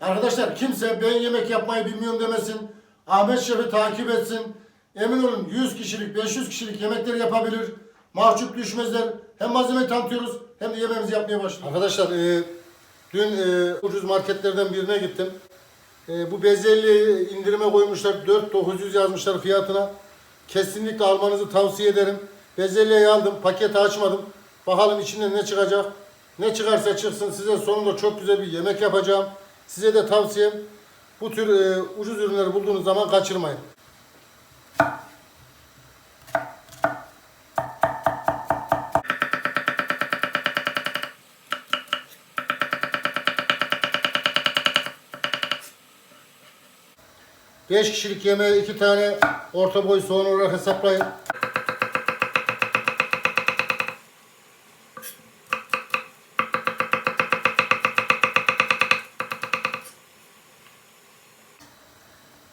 Arkadaşlar kimse ben yemek yapmayı bilmiyorum demesin. Ahmet Şef'i takip etsin. Emin olun 100 kişilik, 500 kişilik yemekleri yapabilir. Mahcup düşmezler. Hem malzemeyi tanıtıyoruz hem de yemeğimizi yapmaya başlıyoruz. Arkadaşlar e, dün e, ucuz marketlerden birine gittim. E, bu bezelye indirime koymuşlar. 4900 yazmışlar fiyatına. Kesinlikle almanızı tavsiye ederim. Bezelyeyi aldım. Paketi açmadım. Bakalım içinde ne çıkacak. Ne çıkarsa çıksın size sonunda çok güzel bir yemek yapacağım. Size de tavsiyem bu tür e, ucuz ürünleri bulduğunuz zaman kaçırmayın. Beş kişilik yemeğe iki tane orta boy soğan olarak hesaplayın.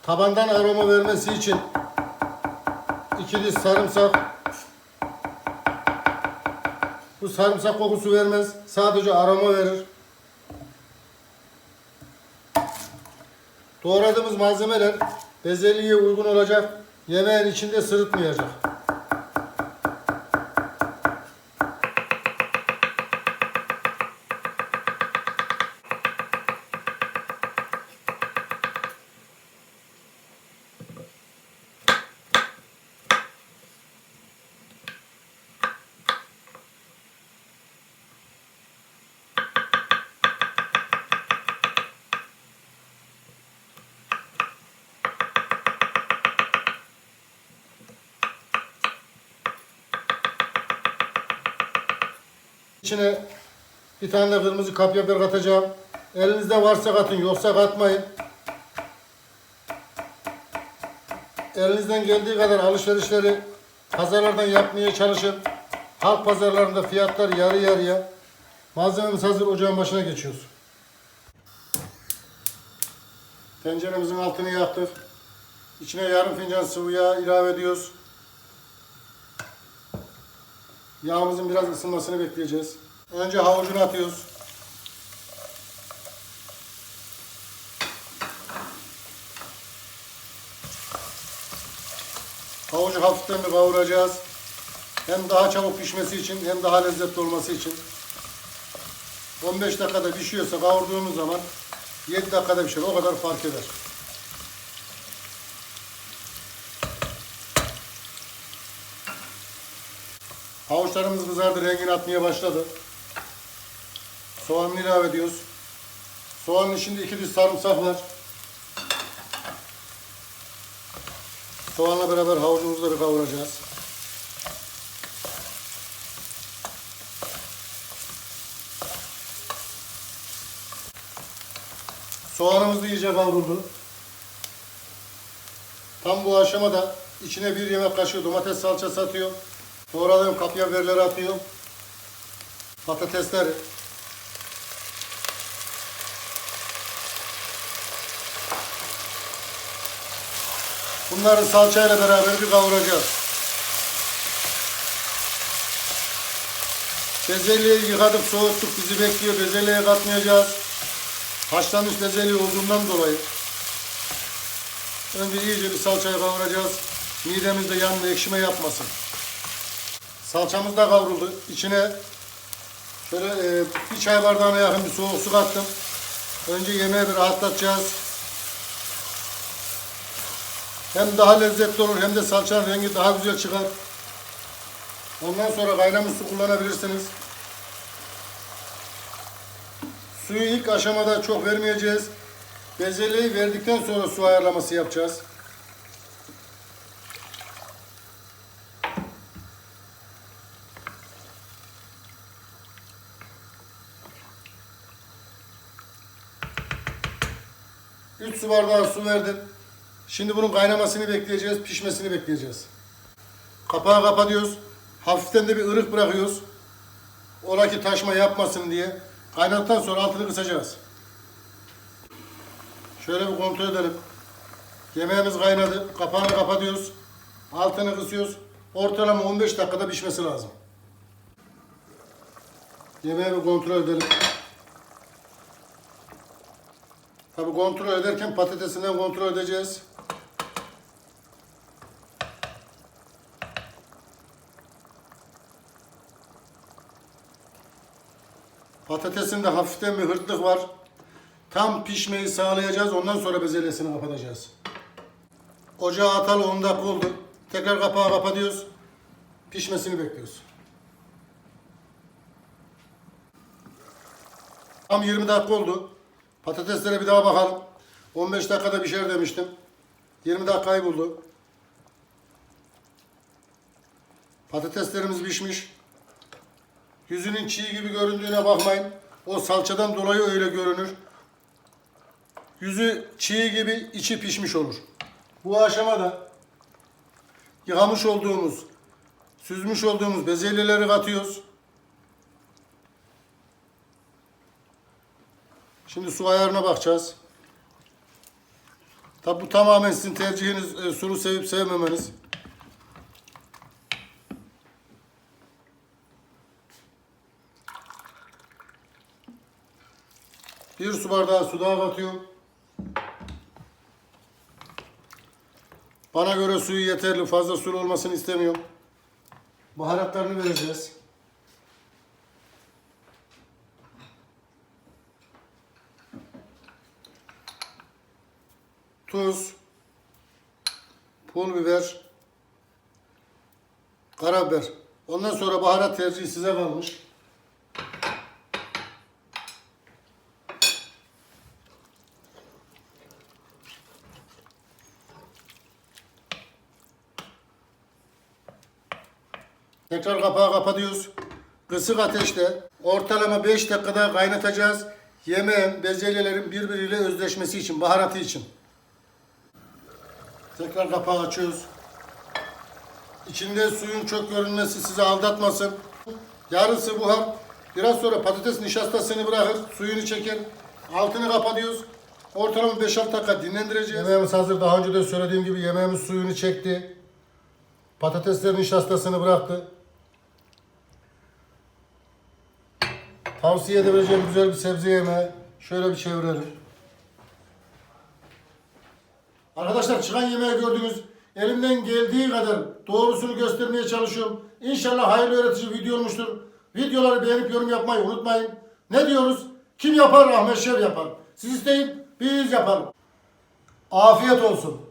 Tabandan aroma vermesi için iki diş sarımsak. Bu sarımsak kokusu vermez. Sadece aroma verir. Doğradığımız malzemeler bezelyeye uygun olacak. Yemeğin içinde sırıtmayacak. İçine bir tane de kırmızı kapya biber katacağım. Elinizde varsa katın, yoksa katmayın. Elinizden geldiği kadar alışverişleri pazarlardan yapmaya çalışın. Halk pazarlarında fiyatlar yarı yarıya. Malzememiz hazır, ocağın başına geçiyoruz. Tenceremizin altını yaktık. İçine yarım fincan sıvı yağ ilave ediyoruz. Yağımızın biraz ısınmasını bekleyeceğiz. Önce havucunu atıyoruz. Havucu hafiften bir kavuracağız. Hem daha çabuk pişmesi için hem daha lezzetli olması için. 15 dakikada pişiyorsa kavurduğumuz zaman 7 dakikada pişer. O kadar fark eder. Havuçlarımız kızardı, rengini atmaya başladı. Soğanını ilave ediyoruz. Soğanın içinde iki diş sarımsak var. Soğanla beraber havucumuzu da kavuracağız. Soğanımız da iyice kavruldu. Tam bu aşamada içine bir yemek kaşığı domates salçası atıyor. Doğradığım kapya biberleri atıyorum. Patatesleri. Bunları salçayla beraber bir kavuracağız. Bezelyeyi yıkadık, soğuttuk. Bizi bekliyor. Bezelyeyi katmayacağız. Haşlanmış bezelye olduğundan dolayı. Önce iyice bir salçayı kavuracağız. Midemizde yanma, ekşime yapmasın. Salçamız da kavruldu. İçine şöyle e, bir çay bardağına yakın bir soğuk su kattım. Önce yemeği bir rahatlatacağız. Hem daha lezzetli olur hem de salçanın rengi daha güzel çıkar. Ondan sonra kaynamış su kullanabilirsiniz. Suyu ilk aşamada çok vermeyeceğiz. Bezelyeyi verdikten sonra su ayarlaması yapacağız. Üç su bardağı su verdim. Şimdi bunun kaynamasını bekleyeceğiz, pişmesini bekleyeceğiz. Kapağı kapatıyoruz. Hafiften de bir ırık bırakıyoruz. Ola ki taşma yapmasın diye. Kaynattıktan sonra altını kısacağız. Şöyle bir kontrol edelim. Yemeğimiz kaynadı. Kapağını kapatıyoruz. Altını kısıyoruz. Ortalama 15 dakikada pişmesi lazım. Yemeği bir kontrol edelim. Tabi kontrol ederken patatesinden kontrol edeceğiz. Patatesinde hafiften bir hırtlık var. Tam pişmeyi sağlayacağız. Ondan sonra bezelyesini kapatacağız. Ocağa atalı 10 dakika oldu. Tekrar kapağı kapatıyoruz. Pişmesini bekliyoruz. Tam 20 dakika oldu. Patateslere bir daha bakalım. 15 dakikada pişer demiştim. 20 dakikayı buldu. Patateslerimiz pişmiş. Yüzünün çiğ gibi göründüğüne bakmayın. O salçadan dolayı öyle görünür. Yüzü çiğ gibi içi pişmiş olur. Bu aşamada yıkamış olduğumuz, süzmüş olduğumuz bezelyeleri katıyoruz. Şimdi su ayarına bakacağız. Tabi bu tamamen sizin tercihiniz e, sulu sevip sevmemeniz. Bir su bardağı su daha katıyorum. Bana göre suyu yeterli. Fazla sulu olmasını istemiyorum. Baharatlarını vereceğiz. Tuz, pul biber, karabiber. Ondan sonra baharat tercihi size kalmış. Tekrar kapağı kapatıyoruz. Kısık ateşte ortalama 5 dakikada kaynatacağız. Yemeğin, bezelyelerin birbiriyle özleşmesi için, baharatı için. Tekrar kapağı açıyoruz. İçinde suyun çok görünmesi sizi aldatmasın. Yarısı buhar. Biraz sonra patates nişastasını bırakır, suyunu çeker. Altını kapatıyoruz. Ortalama 5-6 dakika dinlendireceğiz. Yemeğimiz hazır. Daha önce de söylediğim gibi yemeğimiz suyunu çekti. Patateslerin nişastasını bıraktı. Tavsiye edebileceğim güzel bir sebze yemeği. Şöyle bir çevirelim. Arkadaşlar çıkan yemeği gördünüz. Elimden geldiği kadar doğrusunu göstermeye çalışıyorum. İnşallah hayırlı öğretici video olmuştur. Videoları beğenip yorum yapmayı unutmayın. Ne diyoruz? Kim yapar? Ahmet Şev yapar. Siz isteyin, biz yapalım. Afiyet olsun.